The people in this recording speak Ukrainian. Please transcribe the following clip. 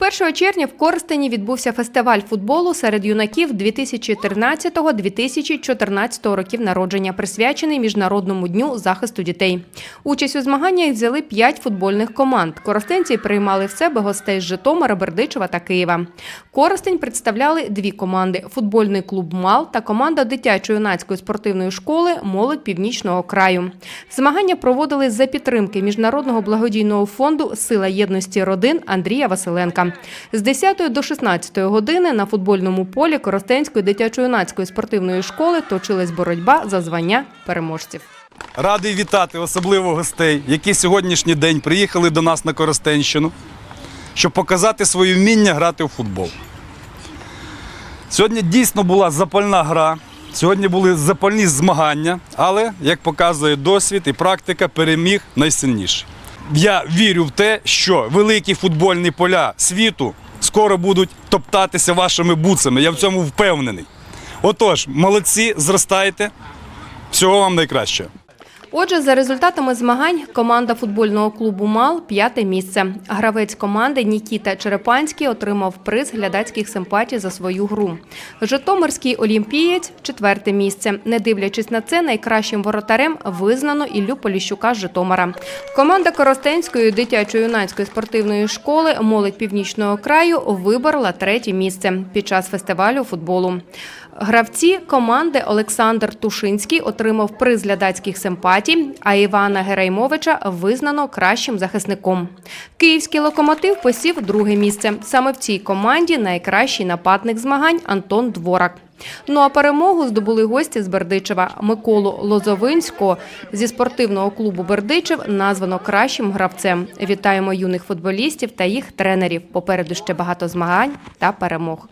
1 червня в Коростені відбувся фестиваль футболу серед юнаків 2013-2014 років народження, присвячений Міжнародному дню захисту дітей. Участь у змаганнях взяли п'ять футбольних команд. Коростенці приймали в себе гостей з Житомира, Бердичева та Києва. Коростень представляли дві команди: футбольний клуб Мал та команда дитячо-юнацької спортивної школи Молодь Північного краю. Змагання проводили за підтримки міжнародного благодійного фонду Сила єдності родин Андрія Василенка. З 10 до 16 години на футбольному полі Коростенської дитячо-юнацької спортивної школи точилась боротьба за звання переможців. Радий вітати особливо гостей, які сьогоднішній день приїхали до нас на Коростенщину, щоб показати своє вміння грати у футбол. Сьогодні дійсно була запальна гра, сьогодні були запальні змагання, але, як показує досвід і практика, переміг найсильніший. Я вірю в те, що великі футбольні поля світу скоро будуть топтатися вашими буцами. Я в цьому впевнений. Отож, молодці, зростайте. Всього вам найкращого. Отже, за результатами змагань команда футбольного клубу Мал п'яте місце. Гравець команди Нікіта Черепанський отримав приз глядацьких симпатій за свою гру. Житомирський олімпієць четверте місце. Не дивлячись на це, найкращим воротарем визнано Іллю Поліщука з Житомира. Команда Коростенської дитячо-юнацької спортивної школи Молодь Північного краю виборола третє місце під час фестивалю футболу. Гравці команди Олександр Тушинський отримав приз глядацьких симпатій, а Івана Гереймовича визнано кращим захисником. Київський локомотив посів друге місце. Саме в цій команді найкращий нападник змагань Антон Дворак. Ну а перемогу здобули гості з Бердичева. Миколу Лозовинського зі спортивного клубу Бердичев названо кращим гравцем. Вітаємо юних футболістів та їх тренерів. Попереду ще багато змагань та перемог.